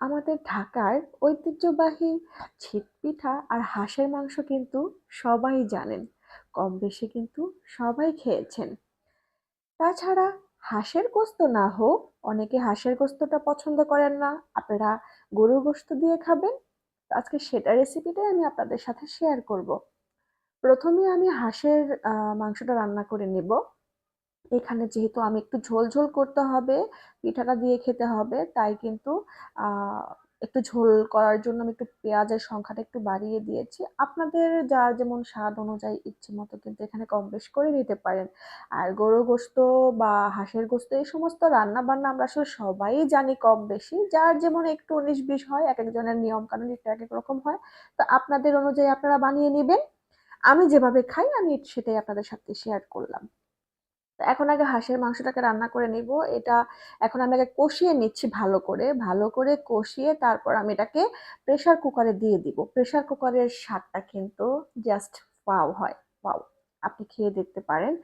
আমাদের ঢাকার ঐতিহ্যবাহী ছিটপিঠা আর হাঁসের মাংস কিন্তু সবাই জানেন কম বেশি কিন্তু সবাই খেয়েছেন। তাছাড়া হাঁসের গোস্ত না হোক, অনেকে হাঁসের গোস্তটা পছন্দ করেন না। আপনারা গরুর গোস্ত দিয়ে খাবেন। আজকে সেটা রেসিপিটাই আমি আপনাদের সাথে শেয়ার করব। প্রথমে আমি হাঁসের মাংসটা রান্না করে নেব। এখানে যেহেতু আমি একটু ঝোল ঝোল করতে হবে, পিঠাটা দিয়ে খেতে হবে, তাই কিন্তু একটু ঝোল করার জন্য আমি একটু পেঁয়াজের সংখ্যাটা একটু বাড়িয়ে দিয়েছি। আপনাদের যার যেমন স্বাদ অনুযায়ী ইচ্ছে মতো কিন্তু এখানে কম বেশ করে নিতে পারেন। আর গরুর গোস্ত বা হাঁসের গোস্ত এই সমস্ত রান্না বান্না আমরা আসলে সবাই জানি কম বেশি। যার যেমন একটু উনিশ বিশ হয়, এক একজনের নিয়ম কানুন একটু এক এক রকম হয়, তো আপনাদের অনুযায়ী আপনারা বানিয়ে নেবেন। আমি যেভাবে খাই, আমি সেটাই আপনাদের সাথে শেয়ার করলাম। এখন আগে হাঁসের মাংসটাকে রান্না করে নিব। এটা এখন আমি আগে কষিয়ে নিচ্ছি ভালো করে। ভালো করে কষিয়ে তারপর আমি এটাকে প্রেসার কুকারে দিয়ে দিব। প্রেশার কুকারের স্বাদটা কিন্তু জাস্ট পাও হয়। পাও আপনি খেয়ে দেখতে পারেন।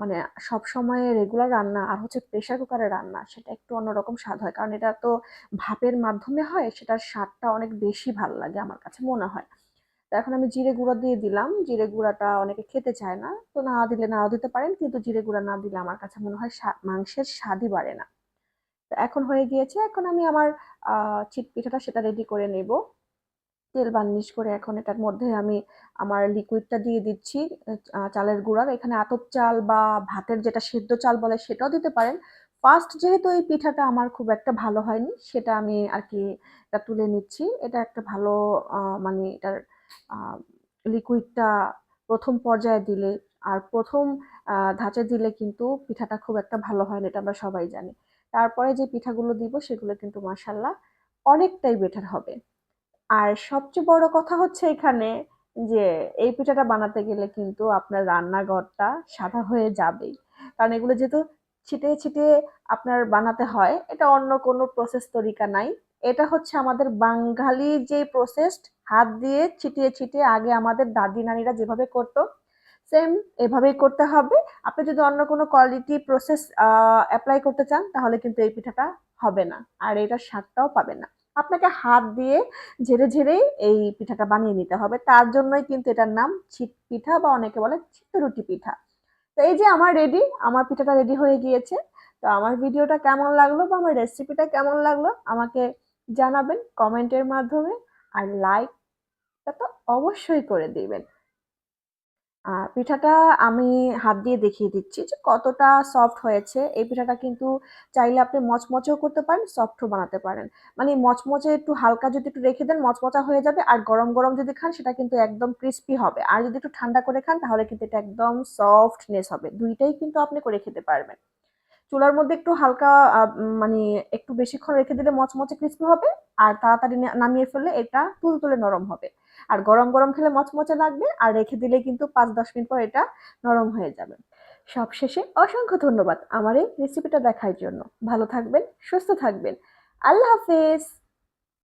মানে সব সময় রেগুলার রান্না আর হচ্ছে প্রেশার কুকারে রান্না, সেটা একটু অন্যরকম স্বাদ হয়। কারণ এটা তো ভাপের মাধ্যমে হয়, সেটার স্বাদটা অনেক বেশি ভালো লাগে আমার কাছে মনে হয়। এখন আমি জিরে গুঁড়া দিয়ে দিলাম। জিরে গুঁড়াটা অনেকে খেতে চায় না। তো না দিলে নাও দিতে পারেন, কিন্তু জিরে গুঁড়া না দিলে আমার কাছে মনে হয় মাংসের স্বাদই বাড়ে না। তো এখন হয়ে গিয়েছে, এখন আমি আমার চিট পিঠাটা সেটা রেডি করে নেব। তেল বার্নিশ করে এখন এটার মধ্যে আমি আমার লিকুইডটা দিয়ে দিচ্ছি চালের গুঁড়ার এখানে আতপ চাল বা ভাতের যেটা সেদ্ধ চাল বলে সেটাও দিতে পারেন। ফার্স্ট যেহেতু এই পিঠাটা আমার খুব একটা ভালো হয়নি, সেটা আমি আর কি এটা তুলে নিচ্ছি। এটা একটা ভালো মানে এটার লিকুইডটা প্রথম পর্যায়ে দিলে, আর প্রথম ধাঁচে দিলে কিন্তু পিঠাটা খুব একটা ভালো হয় না, এটা আমরা সবাই জানি। তারপরে যে পিঠাগুলো দিব, সেগুলো কিন্তু মাসাল্লাহ অনেকটাই বেটার হবে। আর সবচেয়ে বড় কথা হচ্ছে এখানে যে, এই পিঠাটা বানাতে গেলে কিন্তু আপনার রান্নাঘরটা সাদা হয়ে যাবেই। কারণ এগুলো যেহেতু ছিটিয়ে ছিটিয়ে আপনার বানাতে হয়। এটা অন্য কোনো প্রসেস তরিকা নাই। এটা হচ্ছে আমাদের বাঙালি যে প্রসেস হাত দিয়ে ছিটিয়ে ছিটিয়ে আগে আমাদের দাদি নানিরা যেভাবে করতো সেম এভাবেই করতে হবে। আপনি যদি অন্য কোনো কোয়ালিটি প্রসেস অ্যাপ্লাই করতে চান, তাহলে কিন্তু এই পিঠাটা হবে না। আর এটার স্বাদটাও পাবে না। আপনাকে হাত দিয়ে ঝেড়ে ঝেড়েই এই পিঠাটা বানিয়ে নিতে হবে। তার জন্যই কিন্তু এটার নাম ছিট পিঠা বা অনেকে বলে রুটি পিঠা। তো এই যে আমার রেডি আমার পিঠাটা রেডি হয়ে গিয়েছে। তো আমার ভিডিওটা কেমন লাগল বা আমার রেসিপিটা কেমন লাগল আমাকে জানাবেন কমেন্টের মাধ্যমে। আর লাইকটা তো অবশ্যই করে দিবেন। পিঠাটা আমি হাত দিয়ে দেখিয়ে দিচ্ছি যে কতটা সফট হয়েছে। এই পিঠাটা কিন্তু চাইলে আপনি মচমচেও করতে পারেন সফটও বানাতে পারেন। মানে মচমচে একটু হালকা যদি একটু রেখে দেন, মচমচা হয়ে যাবে আর গরম গরম যদি খান, সেটা কিন্তু একদম ক্রিস্পি হবে। আর যদি একটু ঠান্ডা করে খান, তাহলে কিন্তু এটা একদম সফটনেস হবে। দুইটাই কিন্তু আপনি করে খেতে পারবেন। চুলার মধ্যে একটু হালকা মানে একটু বেশিক্ষণ রেখে দিলে মচমচে ক্রিস্পি হবে আর তাড়াতাড়ি নামিয়ে ফেললে এটা তুলতুলে নরম হবে। আর গরম গরম খেলে মচমচে লাগবে আর রেখে দিলে কিন্তু পাঁচ দশ মিনিট পর এটা নরম হয়ে যাবে। সবশেষে অসংখ্য ধন্যবাদ আমার এই রেসিপিটা দেখার জন্য। ভালো থাকবেন, সুস্থ থাকবেন। আল্লাহ হাফেজ।